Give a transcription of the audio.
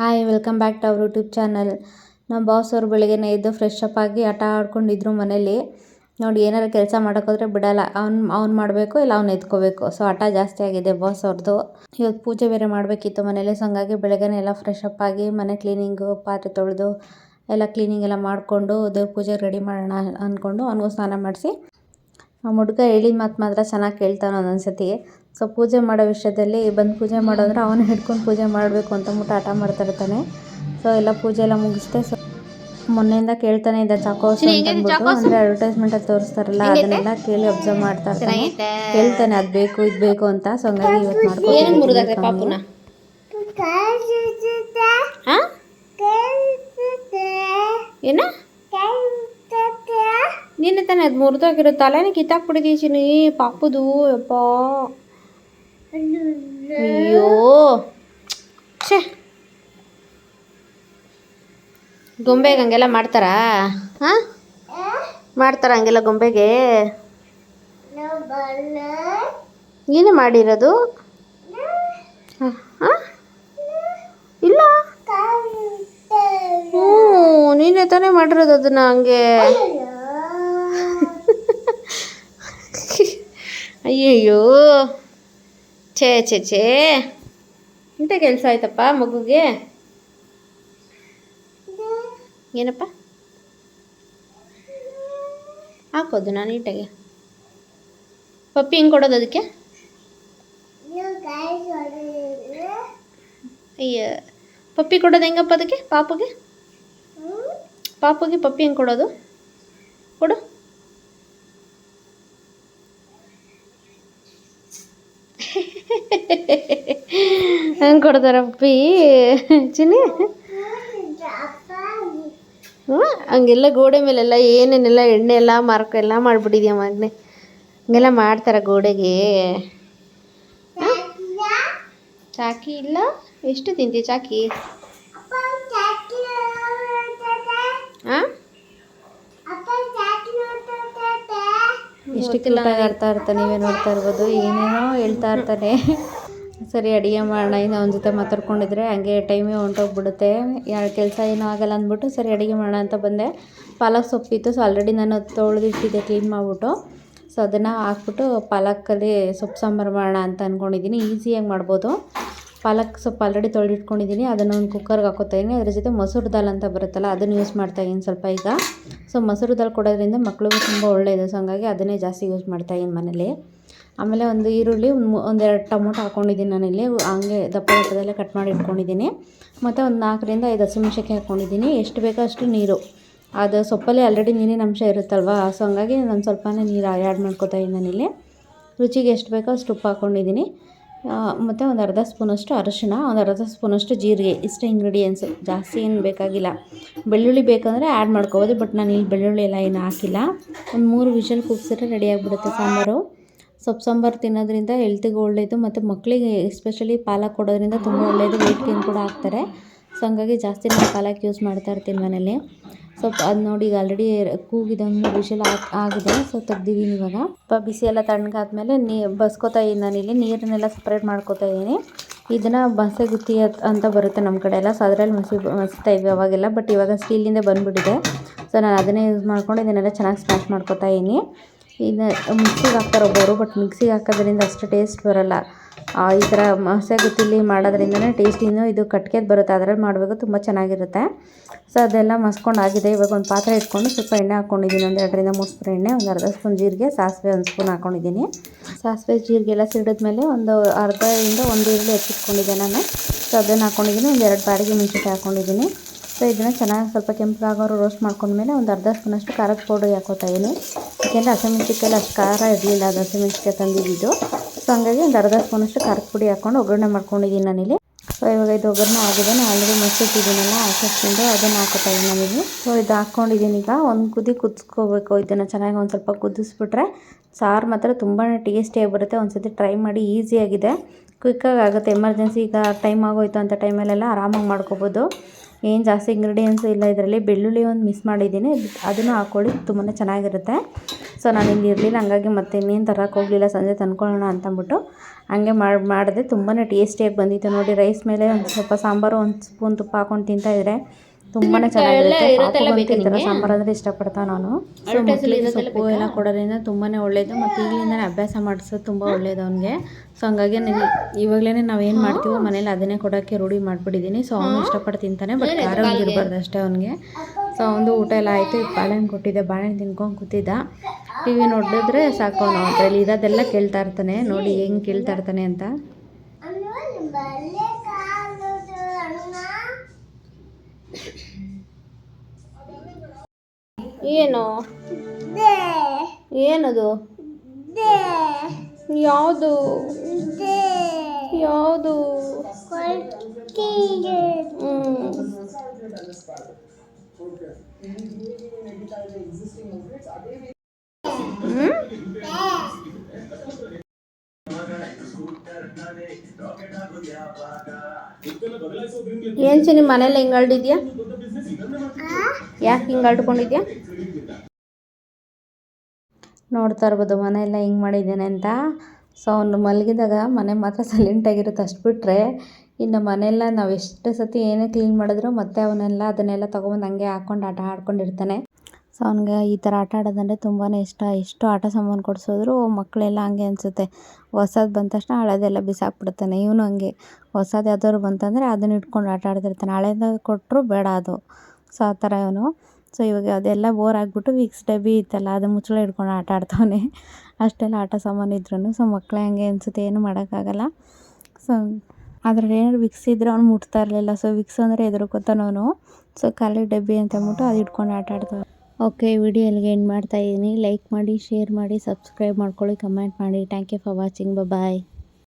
Hi welcome back to our YouTube channel ನಮ್ಮ boss ಅವರು ಬೆಳಗ್ಗೆನೇ ಎದ್ದು ಫ್ರೆಶ್ ಅಪ್ ಆಗಿ ಆಟ ಆಡ್ಕೊಂಡಿದ್ರು ಮನೇಲಿ. ನೋಡಿ, ಏನಾರು ಕೆಲಸ ಮಾಡೋಕ್ಕೋದ್ರೆ ಬಿಡೋಲ್ಲ. ಅವ್ನು ಅವ್ನು ಮಾಡಬೇಕು, ಇಲ್ಲ ಅವ್ನು ಎತ್ಕೋಬೇಕು. ಸೊ ಆಟ ಜಾಸ್ತಿ ಆಗಿದೆ ಬಾಸ್ ಅವ್ರದ್ದು ಇವತ್ತು ಪೂಜೆ ಬೇರೆ ಮಾಡಬೇಕಿತ್ತು ಮನೇಲಿ ಸೊ ಹಂಗಾಗಿ ಬೆಳಗ್ಗೆನೇ ಎಲ್ಲ ಫ್ರೆಶ್ ಅಪ್ ಆಗಿ ಮನೆ ಕ್ಲೀನಿಂಗು ಪಾತ್ರೆ ತೊಳೆದು, ಎಲ್ಲ ಕ್ಲೀನಿಂಗ್ ಎಲ್ಲ ಮಾಡಿಕೊಂಡು, ದೇವ್ರ ಪೂಜೆ ರೆಡಿ ಮಾಡೋಣ ಅಂದ್ಕೊಂಡು ಅವನಿಗೂ ಸ್ನಾನ ಮಾಡಿಸಿ. ನಮ್ಮ ಹುಡುಗ ಹೇಳಿದ ಮಾತು ಮಾತ್ರ ಚೆನ್ನಾಗಿ ಕೇಳ್ತಾನೆ ಒಂದೊಂದು ಸತಿ ಸೊ ಪೂಜೆ ಮಾಡೋ ವಿಷಯದಲ್ಲಿ ಬಂದು ಪೂಜೆ ಮಾಡೋದ್ರೆ ಅವನು ಹಿಡ್ಕೊಂಡು ಪೂಜೆ ಮಾಡಬೇಕು ಅಂತ ಅಂದ್ಬಿಟ್ಟು ಹಠ ಮಾಡ್ತಾ ಇರ್ತಾನೆ. ಸೊ ಎಲ್ಲ ಪೂಜೆ ಎಲ್ಲ ಮುಗಿಸ್ದೆ. ಸೊ ಮೊನ್ನೆಯಿಂದ ಕೇಳ್ತಾನೆ ಇದ್ದ ಚಾಕೋಸ್ ಅಂತ ಅಂದ್ಬಿಟ್ಟು. ಅಡ್ವರ್ಟೈಸ್ಮೆಂಟ್ ಅಡ್ವರ್ಟೈಸ್ಮೆಂಟಲ್ಲಿ ತೋರಿಸ್ತಾರಲ್ಲ ಅದನ್ನೆಲ್ಲ ಕೇಳಿ ಅಬ್ಸರ್ವ್ ಮಾಡ್ತಾ ಇರ್ತಾನೆ ಕೇಳ್ತಾನೆ ಅದು ಬೇಕು ಇದು ಬೇಕು ಅಂತ. ಸೊ ಹಂಗಾಗಿ ಇವತ್ತು ಮಾಡ್ಕೊಂಡು ಏನ? ನಿನ್ನೆ ತಾನೆ ಅದು ಮುರಿದೋಗಿರೋ ತಲೆನೇ ಕಿತ್ತಾಕ್ಬಿಟ್ಟಿದ್ದೀವಿ ಪಾಪದು ಯಪ್ಪ. ಅಯ್ಯೋ ಛೇ. ಗೊಂಬೆಗೆ ಹಂಗೆಲ್ಲ ಮಾಡ್ತಾರಾ? ಹಾಂ? ಮಾಡ್ತಾರ ಹಂಗೆಲ್ಲ ಗೊಂಬೆಗೆ? ಏನು ಮಾಡಿರೋದು? ಹಾಂ? ಇಲ್ಲ? ಹ್ಞೂ ನೀನೇ ತಾನೇ ಮಾಡಿರೋದು ಅದನ್ನ ಹಂಗೆ. ಅಯ್ಯಯ್ಯೋ. ಛೇ ಛೇ ಛೇ. ಇಂಥ ಕೆಲಸ ಆಯ್ತಪ್ಪ ಮಗುಗೆ? ಏನಪ್ಪ? ಹಾಕೋದು ನಾನು ನೀಟಾಗಿ. ಪಪ್ಪಿ ಹಿಂಗೆ ಕೊಡೋದು ಅದಕ್ಕೆ? ಅಯ್ಯ, ಪಪ್ಪಿ ಕೊಡೋದು ಹೆಂಗಪ್ಪ ಅದಕ್ಕೆ ಪಾಪುಗೆ? ಪಾಪುಗೆ ಪಪ್ಪಿ ಹೆಂಗೆ ಕೊಡೋದು? ಕೊಡು. ಹಂಗೆ ಕೊಡ್ತಾರ ಅಪ್ಪಿ? ಚಿನ್ನಿ? ಹ್ಞೂ ಹಂಗೆಲ್ಲ ಗೋಡೆ ಮೇಲೆಲ್ಲ ಏನೇನೆಲ್ಲ ಎಣ್ಣೆ ಎಲ್ಲ ಮಾರ್ಕ್ ಎಲ್ಲ ಮಾಡಿಬಿಟ್ಟಿದ್ಯಾ ಮಗ್ನೆ? ಹಂಗೆಲ್ಲ ಮಾಡ್ತಾರೆ ಗೋಡೆಗೆ. ಚಾಕಿ ಇಲ್ಲ? ಎಷ್ಟು ತಿಂತೀವಿ ಚಾಕಿ? ಹಾಂ? ಎಷ್ಟು ಇರ್ತಾನೆ ನೀವೇ ನೋಡ್ತಾ ಇರ್ಬೋದು, ಏನೇನೋ ಹೇಳ್ತಾ ಇರ್ತಾನೆ. ಸರಿ, ಅಡುಗೆ ಮಾಡೋಣ, ಇನ್ನು ಅವನ ಜೊತೆ ಮಾತಾಡ್ಕೊಂಡಿದ್ರೆ ಹಂಗೆ ಟೈಮೇ ಹೊಂಟೋಗ್ಬಿಡುತ್ತೆ. ಯಾರು ಕೆಲಸ ಏನೂ ಆಗಲ್ಲ ಅಂದ್ಬಿಟ್ಟು ಸರಿ, ಅಡುಗೆ ಮಾಡೋಣ ಅಂತ ಬಂದೆ. ಪಾಲಕ್ ಸೊಪ್ಪಿತ್ತು ಸೊ ಆಲ್ರೆಡಿ ನಾನು ತೊಳೆದಿಟ್ಟಿದ್ದೆ ಕ್ಲೀನ್ ಮಾಡಿಬಿಟ್ಟು. ಸೊ ಅದನ್ನು ಹಾಕ್ಬಿಟ್ಟು ಪಾಲಕಲ್ಲಿ ಸೊಪ್ಪು ಸಾಂಬಾರು ಮಾಡೋಣ ಅಂತ ಅಂದ್ಕೊಂಡಿದ್ದೀನಿ ಈಸಿಯಾಗಿ ಮಾಡ್ಬೋದು. ಪಾಲಕ್ ಸೊಪ್ಪು ಆಲ್ರೆಡಿ ತೊಳೆದಿಟ್ಕೊಂಡಿದ್ದೀನಿ. ಅದನ್ನು ಒಂದು ಕುಕ್ಕರ್ಗೆ ಹಾಕೋತಾ ಇದ್ದೀನಿ. ಅದ್ರ ಜೊತೆ ಮೊಸರು ದಾಲ್ ಅಂತ ಬರುತ್ತಲ್ಲ, ಅದನ್ನು ಯೂಸ್ ಮಾಡ್ತಾ ಇದ್ದೀನಿ ಸ್ವಲ್ಪ ಈಗ. ಸೊ ಮೊಸರು ದಾಲ್ ಕೊಡೋದ್ರಿಂದ ಮಕ್ಕಳಿಗೂ ತುಂಬ ಒಳ್ಳೆಯದು ಸೊ ಹಂಗಾಗಿ ಅದನ್ನೇ ಜಾಸ್ತಿ ಯೂಸ್ ಮಾಡ್ತಾ ಇದ್ದೀನಿ ಮನೇಲಿ. ಆಮೇಲೆ ಒಂದು ಈರುಳ್ಳಿ, ಒಂದು ಒಂದೆರಡು ಟೊಮೊಟೊ ಹಾಕ್ಕೊಂಡಿದ್ದೀನಿ ನಾನಿಲ್ಲಿ. ಹಂಗೆ ದಪ್ಪ ದಪ್ಪದಲ್ಲೇ ಕಟ್ ಮಾಡಿ ಇಟ್ಕೊಂಡಿದ್ದೀನಿ. ಮತ್ತು ಒಂದು ನಾಲ್ಕರಿಂದ ಐದು ಹಸಿಮೆಣ್ಸಿನ್ಕಾಯಿ ಹಾಕ್ಕೊಂಡಿದ್ದೀನಿ ಎಷ್ಟು ಬೇಕೋ ಅಷ್ಟು ನೀರು. ಅದು ಸೊಪ್ಪಲ್ಲಿ ಆಲ್ರೆಡಿ ನೀರಿನ ಅಂಶ ಇರುತ್ತಲ್ವ? ಸೊ ಹಂಗಾಗಿ ನಾನು ಸ್ವಲ್ಪನೇ ನೀರು ಆ್ಯಡ್ ಮಾಡ್ಕೊತಾ ಇದ್ದೀನಿ ನಾನಿಲ್ಲಿ. ರುಚಿಗೆ ಎಷ್ಟು ಬೇಕೋ ಅಷ್ಟು ಉಪ್ಪು ಹಾಕ್ಕೊಂಡಿದ್ದೀನಿ ಮತ್ತು ಒಂದು ಅರ್ಧ ಸ್ಪೂನಷ್ಟು ಅರಶಿನ ಒಂದು ಅರ್ಧ ಸ್ಪೂನಷ್ಟು ಜೀರಿಗೆ. ಇಷ್ಟೇ ಇಂಗ್ರೀಡಿಯೆಂಟ್ಸು ಜಾಸ್ತಿ ಏನು ಬೇಕಾಗಿಲ್ಲ. ಬೆಳ್ಳುಳ್ಳಿ ಬೇಕಂದರೆ ಆ್ಯಡ್ ಮಾಡ್ಕೋಬೋದು ಬಟ್ ನಾನು ಇಲ್ಲಿ ಬೆಳ್ಳುಳ್ಳಿ ಎಲ್ಲ ಏನು ಹಾಕಿಲ್ಲ. ಒಂದು ಮೂರು ವಿಷಲ್ ಕೂಗಿಸಿದ್ರೆ ರೆಡಿಯಾಗಿಬಿಡುತ್ತೆ ಸಾಂಬಾರು. ಸೊಪ್ಪು ಸಾಂಬಾರು ತಿನ್ನೋದ್ರಿಂದ ಹೆಲ್ತಿಗೆ ಒಳ್ಳೆಯದು ಮತ್ತು ಮಕ್ಕಳಿಗೆ ಎಸ್ಪೆಷಲಿ ಪಾಲಕ್ ಕೊಡೋದ್ರಿಂದ ತುಂಬ ಒಳ್ಳೆಯದು ವೆಯ್ಟ್ ಗೇನ್ ಕೂಡ ಆಗ್ತಾರೆ. ಸೊ ಹಂಗಾಗಿ ಜಾಸ್ತಿ ನಾನು ಪಾಲಕ್ ಯೂಸ್ ಮಾಡ್ತಾ ಇರ್ತೀನಿ ಮನೇಲಿ. ಸ್ವಲ್ಪ ಅದು ನೋಡಿ ಈಗ ಆಲ್ರೆಡಿ ಕೂಗಿದೆ ಒಂದು ವಿಷಲ್ ಆಗಿದೆ. ಸೊ ತೆಗ್ದಿದ್ದೀನಿ ಇವಾಗ. ಸ್ವಲ್ಪ ಬಿಸಿ ಎಲ್ಲ ತಣ್ಣಗಾದ್ಮೇಲೆ ನೀ, ಬಸ್ಕೋತಾ ಇದ್ದೀನಿ ನಾನಿಲ್ಲಿ ನೀರನ್ನೆಲ್ಲ ಸಪ್ರೇಟ್ ಮಾಡ್ಕೋತಾ ಇದ್ದೀನಿ. ಇದನ್ನು ಬಸೆ ಗುತ್ತಿ ಅಂತ ಬರುತ್ತೆ ನಮ್ಮ ಕಡೆ ಎಲ್ಲ. ಸೊ ಅದರಲ್ಲಿ ಮಸಿ, ಮಸಿತಾ ಇದ್ವಿ ಅವಾಗೆಲ್ಲ. ಬಟ್ ಇವಾಗ ಸ್ಟೀಲಿಂದ ಬಂದುಬಿಟ್ಟಿದೆ. ಸೊ ನಾನು ಅದನ್ನೇ ಯೂಸ್ ಮಾಡ್ಕೊಂಡು ಇದನ್ನೆಲ್ಲ ಚೆನ್ನಾಗಿ ಸ್ಮ್ಯಾಶ್ ಮಾಡ್ಕೋತಾ ಇದ್ದೀನಿ. ಇದನ್ನ ಮಿಕ್ಸಿಗೆ ಹಾಕ್ತಾರೆ ಒಬ್ಬರು ಬಟ್ ಮಿಕ್ಸಿಗೆ ಹಾಕೋದ್ರಿಂದ ಅಷ್ಟು ಟೇಸ್ಟ್ ಬರೋಲ್ಲ. ಈ ಥರ ಮಸಗುತ್ತಿಲಿ ಮಾಡೋದ್ರಿಂದನೇ ಟೇಸ್ಟ್ ಇದು ಕಟ್ಗೆದು ಬರುತ್ತೆ. ಅದರಲ್ಲಿ ಮಾಡಬೇಕು ತುಂಬ ಚೆನ್ನಾಗಿರುತ್ತೆ. ಸೊ ಅದೆಲ್ಲ ಮಸ್ಕೊಂಡು ಆಗಿದೆ ಇವಾಗ ಒಂದು ಪಾತ್ರೆ ಇಟ್ಕೊಂಡು ಸ್ವಲ್ಪ ಎಣ್ಣೆ ಹಾಕ್ಕೊಂಡಿದ್ದೀನಿ ಒಂದು ಎರಡರಿಂದ ಮೂರು ಸ್ಪೂನ್ ಎಣ್ಣೆ, ಒಂದು ಅರ್ಧ ಸ್ಪೂನ್ ಜೀರಿಗೆ, ಸಾಸಿವೆ ಒಂದು ಸ್ಪೂನ್ ಹಾಕ್ಕೊಂಡಿದ್ದೀನಿ ಸಾಸಿವೆ ಜೀರಿಗೆ ಎಲ್ಲ ಸಿಡಿದ್ಮೇಲೆ ಒಂದು ಅರ್ಧದಿಂದ ಒಂದು ಈರುಳ್ಳಿ ಹೆಚ್ಚಿಟ್ಕೊಂಡಿದ್ದೆ ನಾನು. ಸೊ ಅದನ್ನು ಹಾಕ್ಕೊಂಡಿದ್ದೀನಿ ಒಂದು ಎರಡು ಬಾಡಿಗೆ ಮೆಣಸಿನ್ಕಾಯಿ ಹಾಕ್ಕೊಂಡಿದ್ದೀನಿ ಸೊ ಇದನ್ನು ಚೆನ್ನಾಗಿ ಸ್ವಲ್ಪ ಕೆಂಪಗಾಗೋರು ರೋಸ್ಟ್ ಮಾಡ್ಕೊಂಡ್ಮೇಲೆ ಒಂದು ಅರ್ಧ ಸ್ಪೂನಷ್ಟು ಖಾರದ ಪೌಡರ್ ಹಾಕೋತಾ ಇದ್ದೀನಿ ಯಾಕೆಂದರೆ ಹಸಿಮೆಣ್ಸಿಕಾಯಲ್ಲಿ ಅಷ್ಟು ಖಾರ ಇರಲಿಲ್ಲ. ಅದು ಹಸಿಮೆಣ್ಸಿಕಾಯಿ ತಂದಿದ್ದು. ಸೊ ಹಂಗಾಗಿ ಒಂದು ಅರ್ಧ ಸ್ಪೂನಷ್ಟು ಖಾರದ ಪುಡಿ ಹಾಕ್ಕೊಂಡು ಒಗ್ಗರಣೆ ಮಾಡ್ಕೊಂಡಿದ್ದೀನಿ ನಾನಿಲ್ಲಿ. ಸೊ ಇವಾಗ ಇದು ಒಗ್ಗರಣೆ ಆಗಿದೆ. ನಾನು ಆಲ್ರೆಡಿ ಮುಚ್ಚಿಟ್ಟಿದ್ದೀನಲ್ಲ ಹಾಕಿಸ್ಕೊಂಡು ಅದನ್ನು ಹಾಕೋತಾ ಇದ್ದೀನಿ ನಾನಿಲ್ಲಿ. ಸೊ ಇದು ಹಾಕ್ಕೊಂಡಿದ್ದೀನಿ ಈಗ. ಒಂದು ಕುದಿ ಕುದಿಸ್ಕೋಬೇಕು. ಇದನ್ನು ಚೆನ್ನಾಗಿ ಒಂದು ಸ್ವಲ್ಪ ಕುದಿಸ್ಬಿಟ್ರೆ ಸಾರು ಮಾತ್ರ ತುಂಬಾ ಟೇಸ್ಟಿಯಾಗಿ ಬರುತ್ತೆ ಒಂದು ಸತಿ ಟ್ರೈ ಮಾಡಿ ಈಸಿಯಾಗಿದೆ ಕ್ವಿಕ್ಕಾಗಿ ಆಗುತ್ತೆ. ಎಮರ್ಜೆನ್ಸಿ ಈಗ ಟೈಮ್ ಆಗೋಯ್ತು ಅಂತ ಟೈಮಲ್ಲೆಲ್ಲ ಆರಾಮಾಗಿ ಮಾಡ್ಕೋಬೋದು. ಏನು ಜಾಸ್ತಿ ಇಂಗ್ರೀಡಿಯೆಂಟ್ಸು ಇಲ್ಲ ಇದರಲ್ಲಿ ಬೆಳ್ಳುಳ್ಳಿ ಒಂದು ಮಿಸ್ ಮಾಡಿದ್ದೀನಿ. ಅದನ್ನು ಹಾಕ್ಕೊಳ್ಳಿ ತುಂಬಾ ಚೆನ್ನಾಗಿರುತ್ತೆ. ಸೊ ನಾನು ಇಲ್ಲಿ ಇರಲಿಲ್ಲ, ಹಂಗಾಗಿ ಮತ್ತೆ ಇನ್ನೇನು ತರಕ್ಕೆ ಹೋಗಲಿಲ್ಲ, ಸಂಜೆ ತಂದ್ಕೊಳ್ಳೋಣ ಅಂತಂದ್ಬಿಟ್ಟು ಹಂಗೆ ಮಾಡಿ, ಮಾಡಿದೆ. ತುಂಬಾ ಟೇಸ್ಟಿಯಾಗಿ ಬಂದಿತ್ತು. ನೋಡಿ ರೈಸ್ ಮೇಲೆ ಒಂದು ಸ್ವಲ್ಪ ಸಾಂಬಾರು, ಒಂದು ಸ್ಪೂನ್ ತುಪ್ಪ ಹಾಕೊಂಡು ತಿಂತಾಯಿದ್ರೆ ತುಂಬಾ ಚೆನ್ನಾಗಿರುತ್ತೆ. ಈ ಥರ ಸಾಂಬಾರು ಅಂದರೆ ಇಷ್ಟಪಡ್ತಾ ನಾನು. ಸೊ ಮಕ್ಕಳಿಗೆ ಸೊಪ್ಪು ಎಲ್ಲ ಕೊಡೋದ್ರಿಂದ ತುಂಬಾ ಒಳ್ಳೇದು. ಮತ್ತು ಈಗಲಿಂದ ಅಭ್ಯಾಸ ಮಾಡಿಸೋದು ತುಂಬ ಒಳ್ಳೆಯದು ಅವನಿಗೆ. ಸೊ ಹಂಗಾಗಿ ನನಗೆ ಇವಾಗಲೇ ನಾವೇನು ಮಾಡ್ತೀವೋ ಮನೇಲಿ ಅದನ್ನೇ ಕೊಡೋಕ್ಕೆ ರೂಢಿ ಮಾಡಿಬಿಟ್ಟಿದ್ದೀನಿ ಸೊ ಅವನು ಇಷ್ಟಪಟ್ಟು ತಿಂತಾನೆ ಬಟ್ ಖಾರ ಇರಬಾರ್ದು ಅಷ್ಟೇ ಅವನಿಗೆ. ಸೊ ಅವನದು ಊಟ ಎಲ್ಲ ಆಯಿತು ಈಗ ಬಾಳೆಹಣ್ಣು ಕೊಟ್ಟಿದ್ದೆ ಬಾಳೆಹಣ್ಣು ತಿನ್ಕೊಂಡು ಕೂತಿದ್ದ. ಟಿ ವಿ ನೋಡಿದ್ರೆ ಸಾಕು ಅವನು ಅದರಲ್ಲಿ ಇರೋದೆಲ್ಲ ಕೇಳ್ತಾ ಇರ್ತಾನೆ. ನೋಡಿ ಹೆಂಗೆ ಕೇಳ್ತಾ ಇರ್ತಾನೆ ಅಂತ. ಏನು? ಏನದು? ಯಾವುದು? ಯಾವುದು? ಏನು ನಿಮ್ಮ ಮನೇಲಿ ಹೆಂಗೆ ಹರಡಿದ್ಯಾ ಯಾಕೆ ಹಿಂಗಾಳ್ಕೊಂಡಿದ್ಯಾ ನೋಡ್ತಾ ಇರ್ಬೋದು, ಮನೆಯೆಲ್ಲ ಹಿಂಗೆ ಹೆಂಗೆ ಮಾಡಿದ್ದೇನೆ ಅಂತ. ಸೊ ಅವನು ಮಲಗಿದಾಗ ಮನೆ ಮಾತ್ರ ಸೈಲೆಂಟಾಗಿರುತ್ತೆ ಅಷ್ಟು ಬಿಟ್ಟರೆ ಇನ್ನು ಮನೆಯೆಲ್ಲ ನಾವು ಎಷ್ಟು ಸತಿ ಏನೇ ಕ್ಲೀನ್ ಮಾಡಿದ್ರು ಮತ್ತೆ ಅವನ್ನೆಲ್ಲ ಅದನ್ನೆಲ್ಲ ತೊಗೊಬಂದು ಹಂಗೆ ಹಾಕ್ಕೊಂಡು ಆಟ ಆಡ್ಕೊಂಡಿರ್ತಾನೆ. ಸೊ, ಅವ್ನಿಗೆ ಈ ಥರ ಆಟ ಆಡೋದಂದರೆ ತುಂಬಾ ಇಷ್ಟ. ಎಷ್ಟು ಆಟ ಸಾಮಾನು ಕೊಡಿಸಿದ್ರು ಮಕ್ಕಳೆಲ್ಲ ಹಂಗೆ ಅನಿಸುತ್ತೆ. ಹೊಸದು ಬಂದ ತಕ್ಷಣ ಹಳೆದೆಲ್ಲ ಬಿಸಾಕ್ಬಿಡ್ತಾನೆ ಇವನು ಹಂಗೆ. ಹೊಸದು ಯಾವ್ದಾದ್ರು ಬಂತಂದರೆ ಅದನ್ನ ಇಟ್ಕೊಂಡು ಆಟ ಆಡ್ತಿರ್ತಾನೆ. ಹಳೇದು ಕೊಟ್ಟರು ಬೇಡ ಅದು. ಸೊ, ಆ ಥರ ಇವನು. ಸೊ, ಇವಾಗ ಅದೆಲ್ಲ ಬೋರ್ ಆಗಿಬಿಟ್ಟು ವಿಕ್ಸ್ ಡಬ್ಬಿ ಇತ್ತಲ್ಲ, ಅದು ಮುಚ್ಚಳ ಹಿಡ್ಕೊಂಡು ಆಟ ಆಡ್ತಾವನೆ. ಅಷ್ಟೆಲ್ಲ ಆಟ ಸಾಮಾನು ಇದ್ರೂ ಸೊ ಮಕ್ಕಳೇ ಹಂಗೆ ಅನಿಸುತ್ತೆ. ಏನು ಮಾಡೋಕ್ಕಾಗಲ್ಲ. ಸೊ, ಅದ್ರಲ್ಲಿ ಏನಾದ್ರು ವಿಕ್ಸ್ ಇದ್ದರೆ ಅವ್ನು ಮುಟ್ತಾ ಇರಲಿಲ್ಲ. ಸೊ ವಿಕ್ಸ್ ಅಂದರೆ ಹೆದರ್ಕೋತಾನೆ ಅವನು ಸೊ ಖಾಲಿ ಡಬ್ಬಿ ಅಂತ ಅಂದ್ಬಿಟ್ಟು ಅದು ಇಟ್ಕೊಂಡು ಆಟ ಆಡ್ತಾವೆ ಓಕೆ ವಿಡಿಯೋ ಅಲ್ಲಿಗೆ ಎಂಡ್ ಮಾಡ್ತಾಯಿದ್ದೀನಿ ಲೈಕ್ ಮಾಡಿ ಶೇರ್ ಮಾಡಿ ಸಬ್ಸ್ಕ್ರೈಬ್ ಮಾಡ್ಕೊಳ್ಳಿ ಕಮೆಂಟ್ ಮಾಡಿ. Thank you for watching bye